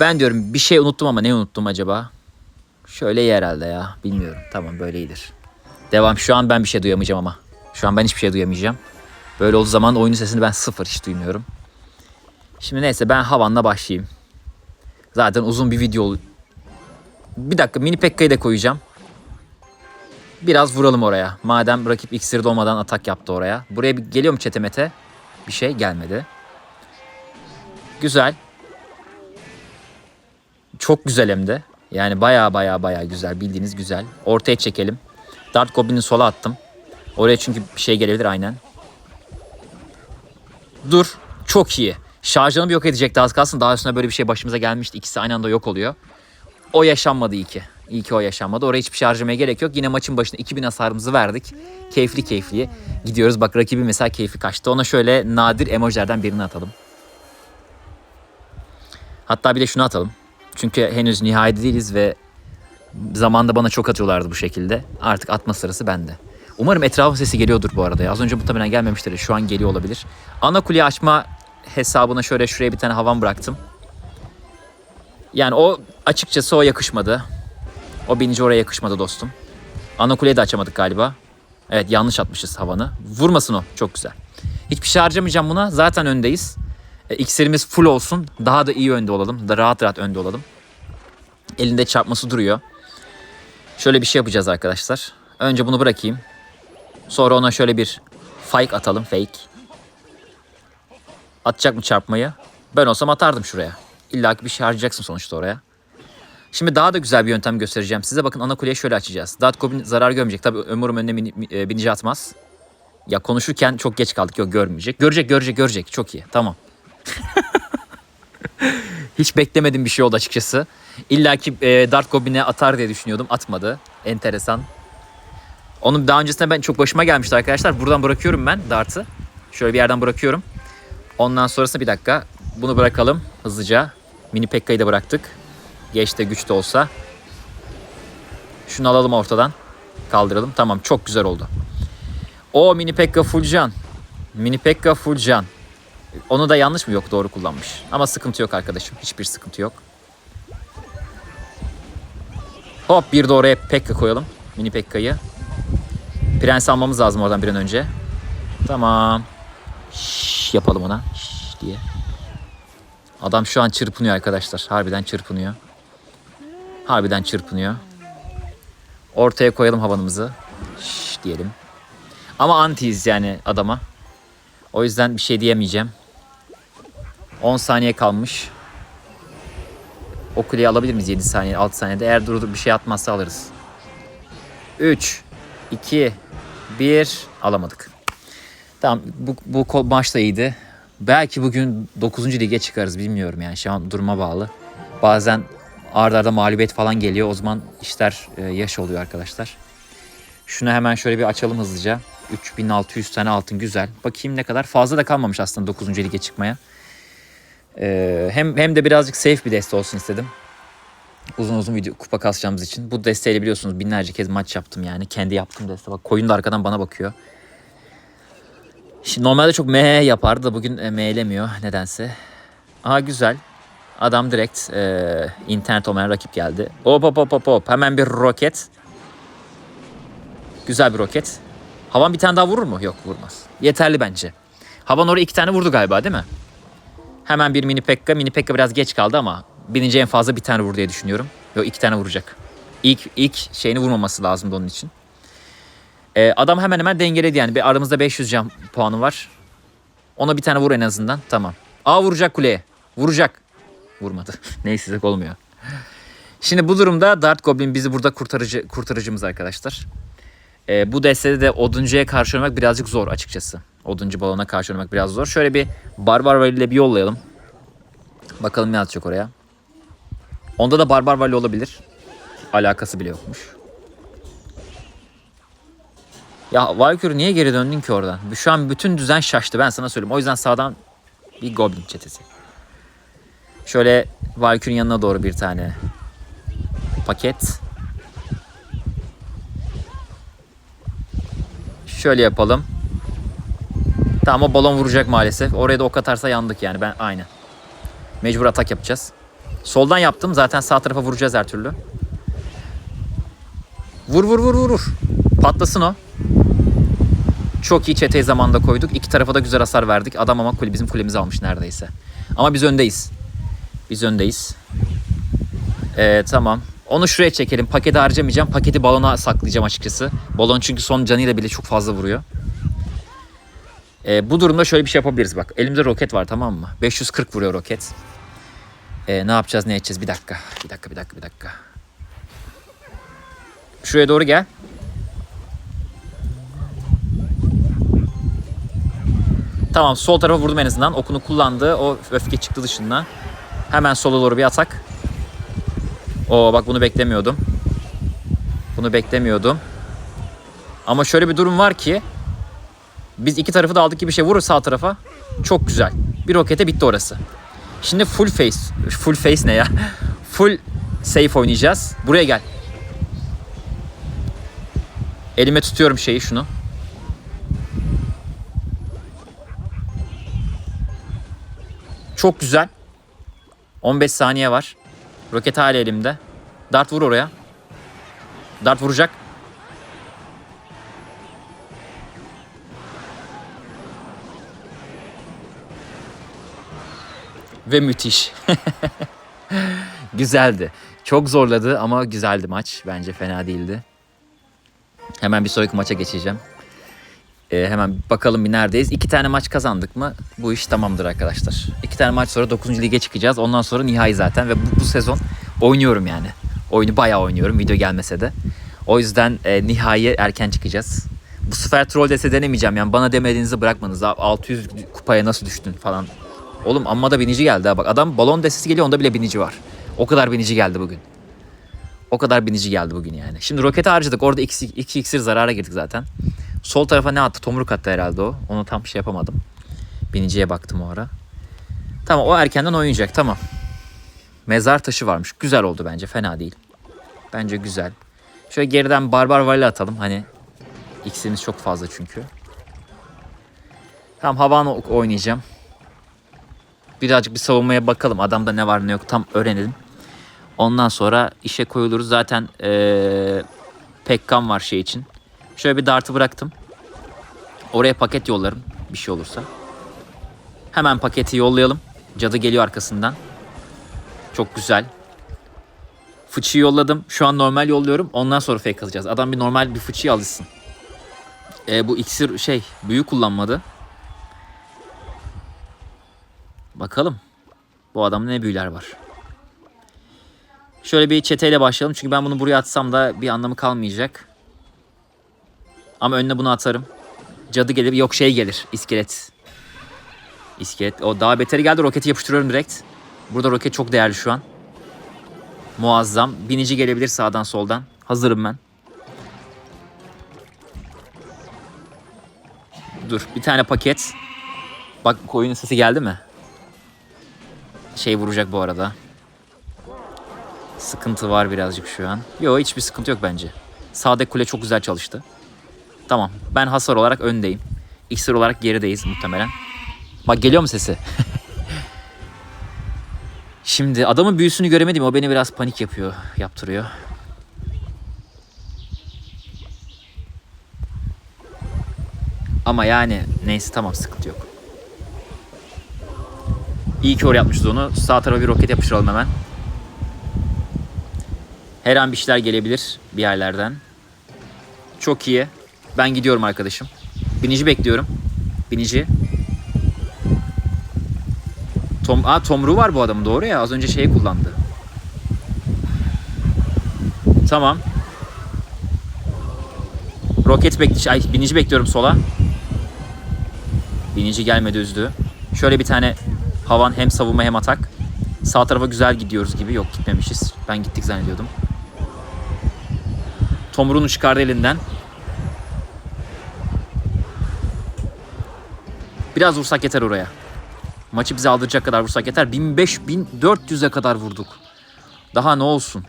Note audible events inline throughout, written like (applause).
Ben diyorum bir şey unuttum ama ne unuttum acaba? Şöyle iyi herhalde ya. Bilmiyorum. Tamam böyle iyidir. Devam. Şu an ben bir şey duyamayacağım ama. Şu an ben hiçbir şey duyamayacağım. Böyle olduğu zaman oyunun sesini ben sıfır hiç duymuyorum. Şimdi neyse ben havanla başlayayım. Zaten uzun bir video Bir dakika mini Pekka'yı da koyacağım. Biraz vuralım oraya. Madem rakip iksirde olmadan atak yaptı oraya. Buraya bir geliyor mu çetemete? Bir şey gelmedi. Güzel. Çok güzel hem de. Yani baya baya baya güzel. Bildiğiniz güzel. Ortaya çekelim. Dart Goblin'i sola attım. Oraya çünkü bir şey gelebilir aynen. Dur. Çok iyi. Şarjını bir yok edecekti az kalsın. Daha üstüne böyle bir şey başımıza gelmişti. İkisi aynı anda yok oluyor. O yaşanmadı iyi ki. İyi ki o yaşanmadı. Oraya hiçbir şey gerek yok. Yine maçın başında 2000 hasarımızı verdik. Keyifli keyifli gidiyoruz. Bak rakibi mesela keyfi kaçtı. Ona şöyle nadir emojilerden birini atalım. Hatta bir de şunu atalım. Çünkü henüz nihayede değiliz ve zamanda bana çok atıyorlardı bu şekilde. Artık atma sırası bende. Umarım etrafın sesi geliyordur bu arada. ya. Az önce muhtemelen gelmemiştir. Şu an geliyor olabilir. Ana kuleyi açma hesabına şöyle şuraya bir tane havan bıraktım. Yani o açıkçası o yakışmadı. O binici oraya yakışmadı dostum. Ana kuleyi de açamadık galiba. Evet yanlış atmışız havanı. Vurmasın o. Çok güzel. Hiçbir şey harcamayacağım buna. Zaten öndeyiz. E, full olsun. Daha da iyi önde olalım. Da rahat rahat önde olalım. Elinde çarpması duruyor. Şöyle bir şey yapacağız arkadaşlar. Önce bunu bırakayım. Sonra ona şöyle bir fake atalım. Fake. Atacak mı çarpmayı? Ben olsam atardım şuraya. İlla ki bir şey harcayacaksın sonuçta oraya. Şimdi daha da güzel bir yöntem göstereceğim size. Bakın ana kuleyi şöyle açacağız. Dart Goblin zarar görmeyecek. Tabii umarım önüne e, binici atmaz. Ya konuşurken çok geç kaldık. Yok görmeyecek. Görecek görecek görecek. Çok iyi. Tamam. (laughs) Hiç beklemedim bir şey oldu açıkçası. İlla ki e, Dart Goblin'e atar diye düşünüyordum. Atmadı. Enteresan. Onun daha öncesinde ben çok başıma gelmişti arkadaşlar. Buradan bırakıyorum ben Dart'ı. Şöyle bir yerden bırakıyorum. Ondan sonrasında bir dakika. Bunu bırakalım hızlıca. Mini Pekka'yı da bıraktık. Geç de güç de olsa. Şunu alalım ortadan. Kaldıralım. Tamam çok güzel oldu. O Mini Pekka full can. Mini Pekka full can. Onu da yanlış mı? Yok doğru kullanmış. Ama sıkıntı yok arkadaşım. Hiçbir sıkıntı yok. Hop bir de oraya Pekka koyalım. Mini Pekka'yı. Prens almamız lazım oradan bir an önce. Tamam. Şş, yapalım ona. Şş diye. Adam şu an çırpınıyor arkadaşlar. Harbiden çırpınıyor. Harbiden çırpınıyor. Ortaya koyalım havanımızı. Şş diyelim. Ama antiyiz yani adama. O yüzden bir şey diyemeyeceğim. 10 saniye kalmış. O kuleyi alabilir miyiz 7 saniye 6 saniyede? Eğer durdurup bir şey atmazsa alırız. 3 2 1 alamadık. Tamam bu, bu maç da iyiydi. Belki bugün 9. lige çıkarız bilmiyorum yani şu an duruma bağlı. Bazen ardarda arda mağlubiyet falan geliyor. O zaman işler e, yaş oluyor arkadaşlar. Şunu hemen şöyle bir açalım hızlıca. 3600 tane altın güzel. Bakayım ne kadar. Fazla da kalmamış aslında 9. lige çıkmaya. Ee, hem hem de birazcık safe bir deste olsun istedim. Uzun uzun video kupa kasacağımız için. Bu desteğiyle biliyorsunuz binlerce kez maç yaptım yani. Kendi yaptığım deste. Bak koyun da arkadan bana bakıyor. Şimdi normalde çok meh yapardı da bugün e, mehlemiyor nedense. Aha güzel. Adam direkt e, internet olmayan rakip geldi. Hop hop hop hop hop. Hemen bir roket. Güzel bir roket. Havan bir tane daha vurur mu? Yok vurmaz. Yeterli bence. Havan oraya iki tane vurdu galiba değil mi? Hemen bir mini pekka. Mini pekka biraz geç kaldı ama binince en fazla bir tane vur diye düşünüyorum. Yok iki tane vuracak. İlk, ilk şeyini vurmaması lazımdı onun için. Ee, adam hemen hemen dengeledi yani. Aramızda 500 can puanı var. Ona bir tane vur en azından. Tamam. Aa vuracak kuleye. Vuracak. Vurmadı. (laughs) Neyse olmuyor. Şimdi bu durumda Dart Goblin bizi burada kurtarıcı kurtarıcımız arkadaşlar. Ee, bu destede de Oduncu'ya karşı oynamak birazcık zor açıkçası. Oduncu balona karşı oynamak biraz zor. Şöyle bir Barbar Vali ile bir yollayalım. Bakalım ne atacak oraya. Onda da Barbar Vali olabilir. Alakası bile yokmuş. Ya Valkyrie niye geri döndün ki oradan? Şu an bütün düzen şaştı ben sana söyleyeyim. O yüzden sağdan bir Goblin çetesi. Şöyle Valkyrie'nin yanına doğru bir tane paket. Şöyle yapalım. Tamam o balon vuracak maalesef. Oraya da ok atarsa yandık yani. Ben aynı. Mecbur atak yapacağız. Soldan yaptım. Zaten sağ tarafa vuracağız her türlü. Vur vur vur vur. Patlasın o. Çok iyi çeteyi zamanda koyduk. İki tarafa da güzel hasar verdik. Adam ama kule, bizim kulemizi almış neredeyse. Ama biz öndeyiz. Biz öndeyiz. Ee, tamam. Onu şuraya çekelim. Paketi harcamayacağım. Paketi balona saklayacağım açıkçası. Balon çünkü son canıyla bile çok fazla vuruyor. Ee, bu durumda şöyle bir şey yapabiliriz bak. Elimde roket var tamam mı? 540 vuruyor roket. Ee, ne yapacağız ne edeceğiz? Bir dakika. Bir dakika bir dakika bir dakika. Şuraya doğru gel. Tamam sol tarafa vurdum en azından. Okunu kullandı. O öfke çıktı dışından. Hemen sola doğru bir atak. Oo bak bunu beklemiyordum. Bunu beklemiyordum. Ama şöyle bir durum var ki biz iki tarafı da aldık gibi bir şey vurur sağ tarafa. Çok güzel. Bir rokete bitti orası. Şimdi full face. Full face ne ya? (laughs) Full safe oynayacağız. Buraya gel. Elime tutuyorum şeyi şunu. Çok güzel. 15 saniye var. Roket hala elimde. Dart vur oraya. Dart vuracak. Ve müthiş. (laughs) güzeldi. Çok zorladı ama güzeldi maç. Bence fena değildi. Hemen bir sonraki maça geçeceğim. Ee, hemen bakalım bir neredeyiz. İki tane maç kazandık mı bu iş tamamdır arkadaşlar. İki tane maç sonra 9. lige çıkacağız. Ondan sonra nihai zaten ve bu, bu sezon oynuyorum yani. Oyunu bayağı oynuyorum video gelmese de. O yüzden e, nihai erken çıkacağız. Bu sefer troll dese denemeyeceğim yani bana demediğinizi bırakmanız. Abi 600 kupaya nasıl düştün falan. Oğlum amma da binici geldi ha bak. Adam balon desesi geliyor onda bile binici var. O kadar binici geldi bugün. O kadar binici geldi bugün yani. Şimdi roketi harcadık. Orada 2 iki iksir zarara girdik zaten. Sol tarafa ne attı? Tomruk attı herhalde o. Onu tam şey yapamadım. Biniciye baktım o ara. Tamam o erkenden oynayacak tamam. Mezar taşı varmış. Güzel oldu bence. Fena değil. Bence güzel. Şöyle geriden barbar vali atalım. Hani iksirimiz çok fazla çünkü. Tamam havan oynayacağım. Birazcık bir savunmaya bakalım. Adamda ne var ne yok tam öğrenelim. Ondan sonra işe koyuluruz. Zaten ee, Pekkan var şey için. Şöyle bir dartı bıraktım. Oraya paket yollarım bir şey olursa. Hemen paketi yollayalım. Cadı geliyor arkasından. Çok güzel. Fıçıyı yolladım. Şu an normal yolluyorum. Ondan sonra fake alacağız. Adam bir normal bir fıçıyı alışsın. E, bu iksir şey büyü kullanmadı. Bakalım. Bu adamda ne büyüler var. Şöyle bir çeteyle başlayalım. Çünkü ben bunu buraya atsam da bir anlamı kalmayacak. Ama önüne bunu atarım. Cadı gelir. Yok şey gelir. İskelet. İskelet. O daha beteri geldi. Roketi yapıştırıyorum direkt. Burada roket çok değerli şu an. Muazzam. Binici gelebilir sağdan soldan. Hazırım ben. Dur. Bir tane paket. Bak koyunun sesi geldi mi? Şey vuracak bu arada. Sıkıntı var birazcık şu an. Yok hiçbir sıkıntı yok bence. Sağdaki kule çok güzel çalıştı. Tamam. Ben hasar olarak öndeyim. İksir olarak gerideyiz muhtemelen. Bak geliyor mu sesi? (laughs) Şimdi adamın büyüsünü göremedim. O beni biraz panik yapıyor. Yaptırıyor. Ama yani neyse tamam sıkıntı yok. İyi ki oraya yapmışız onu. Sağ tarafa bir roket yapıştıralım hemen. Her an bir şeyler gelebilir bir yerlerden. Çok iyi. Ben gidiyorum arkadaşım. Binici bekliyorum. Binici. Tom, Aa, tomruğu var bu adamın doğru ya. Az önce şeyi kullandı. Tamam. Roket bekli Ay, binici bekliyorum sola. Binici gelmedi üzdü. Şöyle bir tane havan hem savunma hem atak. Sağ tarafa güzel gidiyoruz gibi. Yok gitmemişiz. Ben gittik zannediyordum. Tomruğunu çıkardı elinden. Biraz vursak yeter oraya. Maçı bize aldıracak kadar vursak yeter. 1500 1400'e kadar vurduk. Daha ne olsun?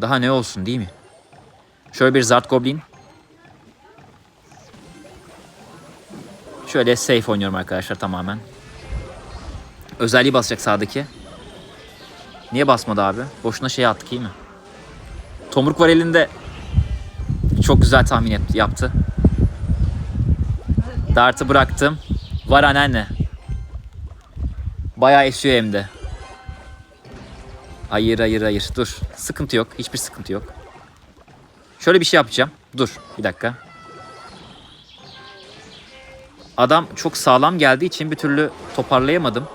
Daha ne olsun değil mi? Şöyle bir Zart Goblin. Şöyle safe oynuyorum arkadaşlar tamamen. Özelliği basacak sağdaki. Niye basmadı abi? Boşuna şey attık iyi mi? Tomruk var elinde. Çok güzel tahmin yap- yaptı. Dartı bıraktım. Var anneanne. Bayağı esiyor hem de. Hayır hayır hayır dur. Sıkıntı yok. Hiçbir sıkıntı yok. Şöyle bir şey yapacağım. Dur bir dakika. Adam çok sağlam geldiği için bir türlü toparlayamadım.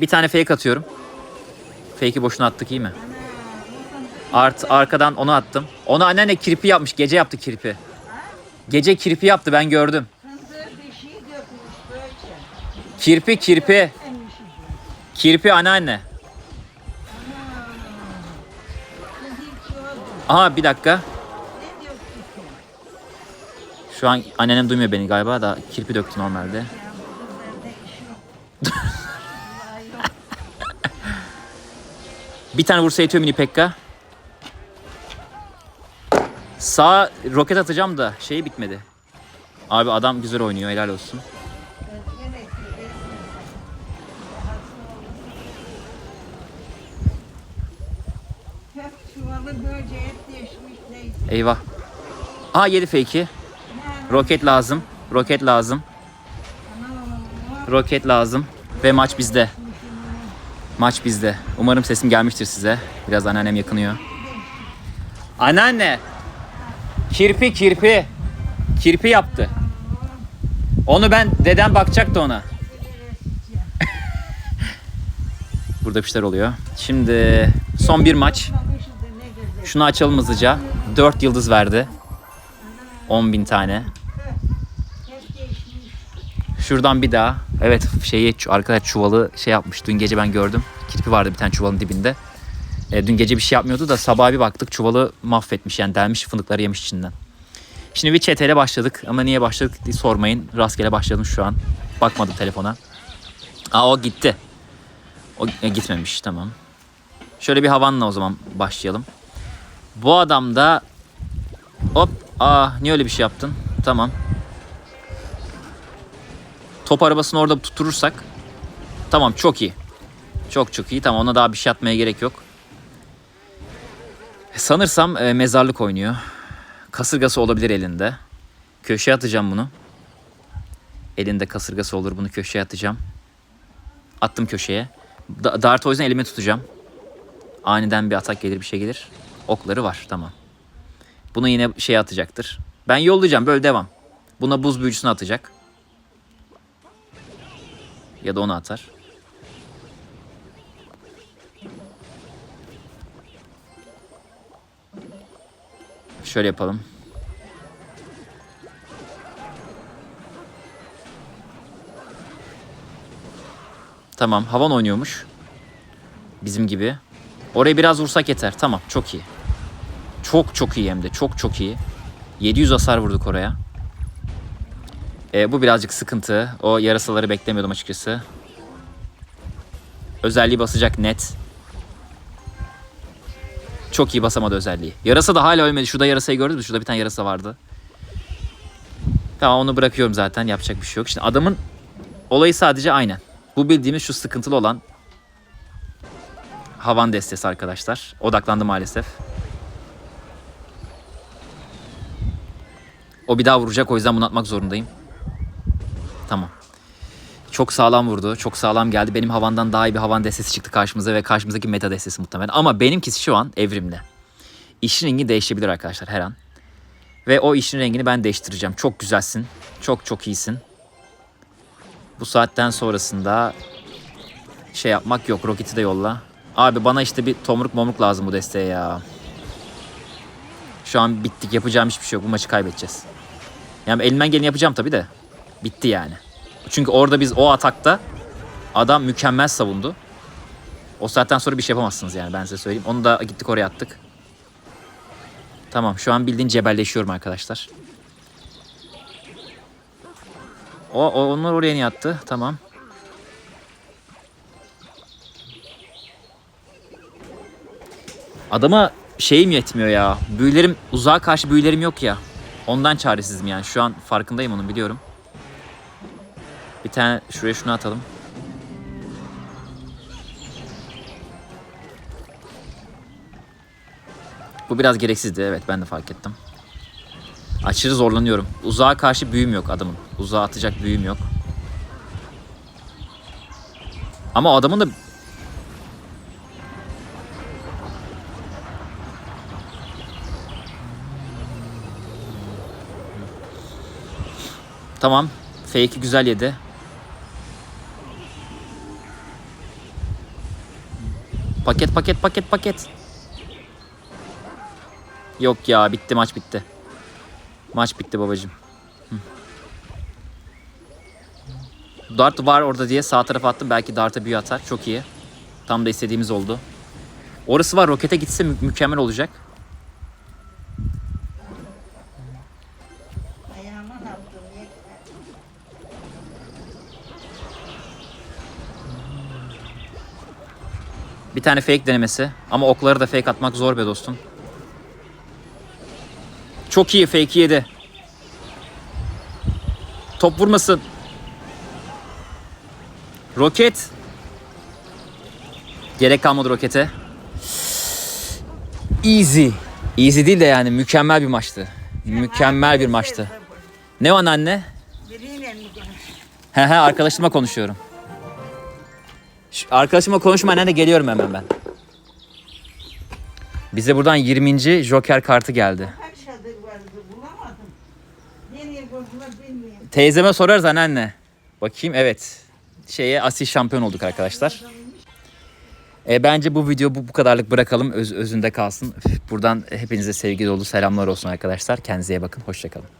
Bir tane fake atıyorum. Fake'i boşuna attık iyi mi? Art arkadan onu attım. Onu anneanne kirpi yapmış. Gece yaptı kirpi. Gece kirpi yaptı ben gördüm. Kirpi kirpi. Kirpi anneanne. Aha bir dakika. Şu an annenem duymuyor beni galiba da kirpi döktü normalde. Bir tane vursa yetiyor mini Pekka. Sağ roket atacağım da şey bitmedi. Abi adam güzel oynuyor helal olsun. Eyvah. Aa yedi fake'i. Roket lazım. Roket lazım. Roket lazım. Ve maç bizde. Maç bizde. Umarım sesim gelmiştir size. Biraz anneannem yakınıyor. Anneanne. Kirpi kirpi. Kirpi yaptı. Onu ben dedem bakacaktı ona. (laughs) Burada bir şeyler oluyor. Şimdi son bir maç. Şunu açalım hızlıca. 4 yıldız verdi. 10 bin tane. Şuradan bir daha. Evet şeyi arkadaş çuvalı şey yapmış. Dün gece ben gördüm. Kirpi vardı bir tane çuvalın dibinde. E, dün gece bir şey yapmıyordu da sabah bir baktık çuvalı mahvetmiş yani delmiş fındıkları yemiş içinden. Şimdi bir çeteyle başladık ama niye başladık diye sormayın. Rastgele başladım şu an. Bakmadım telefona. Aa o gitti. O e, gitmemiş tamam. Şöyle bir havanla o zaman başlayalım. Bu adam da hop aa niye öyle bir şey yaptın? Tamam. Top arabasını orada tutturursak tamam çok iyi. Çok çok iyi. Tamam ona daha bir şey atmaya gerek yok. Sanırsam e, mezarlık oynuyor. Kasırgası olabilir elinde. Köşeye atacağım bunu. Elinde kasırgası olur bunu köşeye atacağım. Attım köşeye. Da- Dart o yüzden elime tutacağım. Aniden bir atak gelir bir şey gelir. Okları var tamam. Bunu yine şey atacaktır. Ben yollayacağım böyle devam. Buna buz büyücüsünü atacak. Ya da onu atar. Şöyle yapalım. Tamam havan oynuyormuş. Bizim gibi. Oraya biraz vursak yeter. Tamam çok iyi. Çok çok iyi hem de çok çok iyi. 700 hasar vurduk oraya. E, bu birazcık sıkıntı. O yarasaları beklemiyordum açıkçası. Özelliği basacak net. Çok iyi basamadı özelliği. Yarasa da hala ölmedi. Şurada yarasayı gördünüz mü? Şurada bir tane yarasa vardı. Tamam onu bırakıyorum zaten. Yapacak bir şey yok. Şimdi adamın olayı sadece aynen. Bu bildiğimiz şu sıkıntılı olan havan destesi arkadaşlar. Odaklandı maalesef. O bir daha vuracak o yüzden bunu atmak zorundayım. Tamam. Çok sağlam vurdu. Çok sağlam geldi. Benim havandan daha iyi bir havan destesi çıktı karşımıza ve karşımızdaki meta destesi muhtemelen. Ama benimkisi şu an evrimli. İşin rengi değişebilir arkadaşlar her an. Ve o işin rengini ben değiştireceğim. Çok güzelsin. Çok çok iyisin. Bu saatten sonrasında şey yapmak yok. Roketi de yolla. Abi bana işte bir tomruk momruk lazım bu desteğe ya. Şu an bittik. Yapacağım hiçbir şey yok. Bu maçı kaybedeceğiz. Yani elimden geleni yapacağım tabii de. Bitti yani. Çünkü orada biz o atakta adam mükemmel savundu. O saatten sonra bir şey yapamazsınız yani ben size söyleyeyim. Onu da gittik oraya attık. Tamam şu an bildiğin cebelleşiyorum arkadaşlar. O, o onlar oraya niye attı? Tamam. Adama şeyim yetmiyor ya. Büyülerim uzağa karşı büyülerim yok ya. Ondan çaresizim yani. Şu an farkındayım onun biliyorum. Bir tane şuraya şunu atalım. Bu biraz gereksizdi evet ben de fark ettim. Aşırı zorlanıyorum. Uzağa karşı büyüm yok adamın. Uzağa atacak büyüm yok. Ama adamın da Tamam. Fake'i güzel yedi. Paket paket paket paket. Yok ya bitti maç bitti. Maç bitti babacım. Dart var orada diye sağ tarafa attım. Belki Dart'a büyü atar. Çok iyi. Tam da istediğimiz oldu. Orası var. Rokete gitse mü- mükemmel olacak. Bir tane fake denemesi. Ama okları da fake atmak zor be dostum. Çok iyi fake yedi. Top vurmasın. Roket. Gerek kalmadı rokete. Easy. Easy değil de yani mükemmel bir maçtı. Mükemmel bir maçtı. Ne o anne? He he arkadaşıma konuşuyorum. Şu arkadaşıma konuşma anne geliyorum hemen ben. Bize buradan 20. Joker kartı geldi. Teyzeme sorarız anneanne. Bakayım evet. Şeye asil şampiyon olduk arkadaşlar. E, bence bu video bu, bu kadarlık bırakalım. Öz, özünde kalsın. Buradan hepinize sevgi dolu selamlar olsun arkadaşlar. Kendinize iyi bakın. Hoşçakalın.